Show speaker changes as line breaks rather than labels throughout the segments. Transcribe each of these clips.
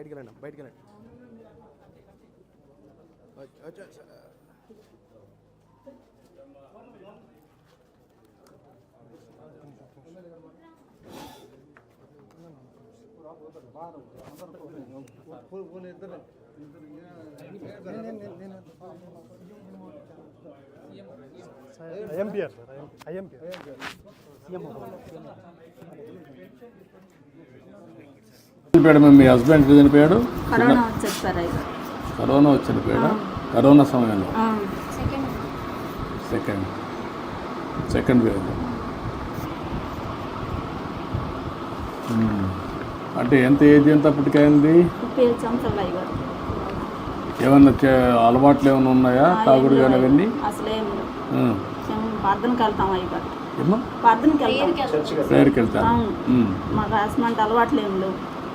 బయటికి వెళ్ళండి బయటికి వెళ్ళండి.
IMPR sir IMPR.
చనిపోయాడు మీ హస్బెండ్ చనిపోయాడు.
కరోనా వచ్చేది సార్ అయితే
కరోనా వచ్చి చనిపోయాడా కరోనా సమయంలో.
ఆ,
సెకండ్ సెకండ్ వేవ్ అంటే ఎంత ఏజ్ ఎంత అప్పటికైంది? ఏమన్నా అలవాట్లు ఏమైనా ఉన్నాయా? తాగుడు కానీ అవన్నీ?
ప్రార్థనకి వెళ్తాం అయ్యారు ప్రార్థనకి వెళ్తాం.
ప్రేయర్కి
అవును.
ఉమ్.
మాకు అసలు అలవాట్లు ఏం లేవు.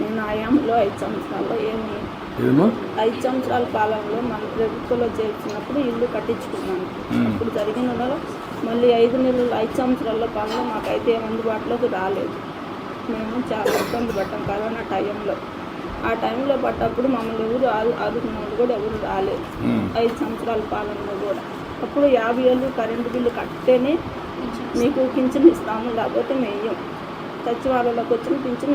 నేను ఆయాంలో ఐదు సంవత్సరాల్లో ఏమి ఐదు సంవత్సరాల కాలంలో మన ప్రభుత్వంలో చేర్చినప్పుడు ఇల్లు కట్టించుకున్నాను. అప్పుడు జరిగిన మళ్ళీ ఐదు నెలలు ఐదు సంవత్సరాల పనులు మాకైతే అందుబాటులోకి రాలేదు. మేము చాలా ఇబ్బంది పడ్డాం కరోనా టైంలో. ఆ టైంలో పడ్డప్పుడు మమ్మల్ని ఎవరు ఆదు ఆదుకున్న వాళ్ళు కూడా ఎవరు రాలేదు. ఐదు సంవత్సరాల పాలనలో కూడా. అప్పుడు యాభై ఏళ్ళు కరెంటు బిల్లు కట్టేనే మీకు పింఛన్ ఇస్తాము లేకపోతే మేయం. సచివాలయంలోకి వచ్చిన పింఛన్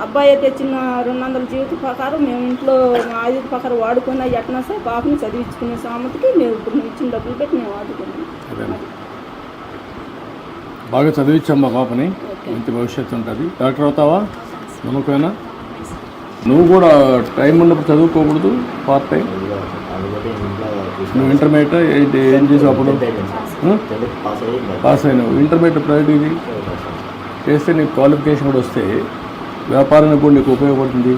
అబ్బాయి తెచ్చిన రెండు వందల జీవిత ప్రకారం మేము ఇంట్లో మా ఆయుధ ప్రకారం వాడుకొని అవి ఎట్లా సార్ పాపని చదివించుకునే సామతికి మేము ఇప్పుడు నువ్వు ఇచ్చిన డబ్బులు పెట్టి మేము వాడుకున్నాం
బాగా చదివించమ్మా పాపని మంచి భవిష్యత్తు ఉంటుంది. డాక్టర్ అవుతావా? నమ్మకమేనా? నువ్వు కూడా టైం ఉన్నప్పుడు చదువుకోకూడదు పార్ట్ టైం నువ్వు ఇంటర్మీడియట్ ఏంటి ఏం చేసావు అప్పుడు? పాస్ అయినావు. ఇంటర్మీడియట్ ప్రైవేట్ ఇది? చేస్తే నీకు క్వాలిఫికేషన్ కూడా వస్తే వ్యాపారానికి కూడా నీకు ఉపయోగపడుతుంది.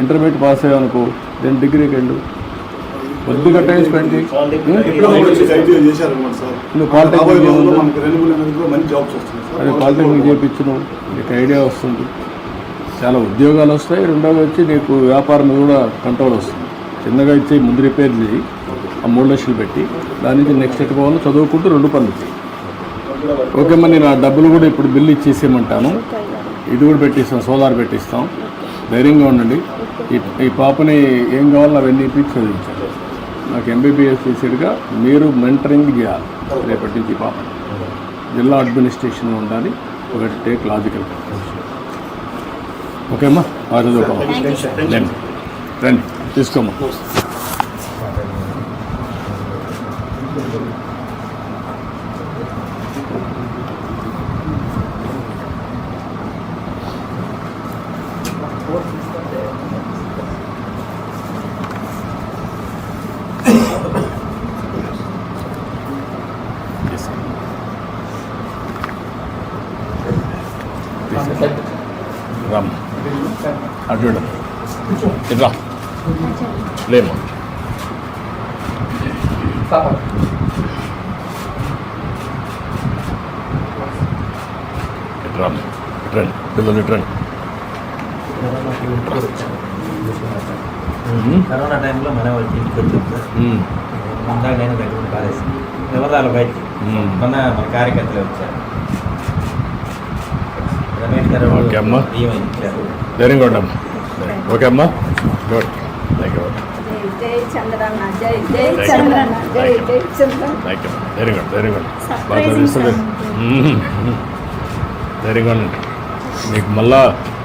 ఇంటర్మీడియట్ పాస్ అయ్యావు అనుకో దెన్ డిగ్రీకి వెళ్ళు కొద్దిగా టైం స్పెండ్ చేయి.
సార్.
నువ్వు పాలిటెక్నిక్ అదే పాలిటెక్నిక్ చేయించను నీకు ఐడియా వస్తుంది. చాలా ఉద్యోగాలు వస్తాయి. రెండోది వచ్చి నీకు వ్యాపారం కూడా కంట్రోల్ వస్తుంది. చిన్నగా ఇచ్చి ముందు రిపేర్ చేయి. ఆ మూడు లక్షలు పెట్టి దాని నుంచి నెక్స్ట్ ఎట్ పోవాలో చదువుకుంటూ రెండు పనులు చేయి. ఓకే. మరి నేను ఆ డబ్బులు కూడా ఇప్పుడు బిల్లు ఇచ్చేసేయమంటాను. ఇది కూడా పెట్టిస్తాం సోలార్ పెట్టిస్తాం. ధైర్యంగా ఉండండి. ఈ ఈ పాపని ఏం కావాలో అవన్నీ ఇప్పించి చదివించాలి నాకు ఎంబీబీఎస్ చేసేట్టుగా మీరు మెంటరింగ్ చేయాలి రేపటి నుంచి ఈ పాపని. జిల్లా అడ్మినిస్ట్రేషన్ ఉండాలి. ఒకటి టేక్ లాజికల్ ఓకే అమ్మా? బాగా చదువుకోవాలి రండి. రండి తీసుకోమ్మా రామ్ అటు చూడు. లేము రా లేమ్మా పిల్లలు ఇట్రండి ఇటు రండి పిల్లలు ఇటు రండి
కరోనా టైంలో మన వాళ్ళకి ఇంటికి వచ్చాం సార్.
ఉమ్.
ముందా నేను దగ్గర పారేసి ఎవరు బయటికి. మొన్న మన కార్యకర్తలు వచ్చారు. రమేష్ గారు
ఓకే అమ్మా.
ఇచ్చారు.
ధైర్యంగా ఉండమ్మా ఓకే అమ్మా. గుడ్ థ్యాంక్ యూ
జై జై చంద్రన్న జై జై
Thank you.
చంద్రన్న జై
Thank you.
జై Chandranna
thank you very good very good బాగా ఉండండి మీకు మళ్ళా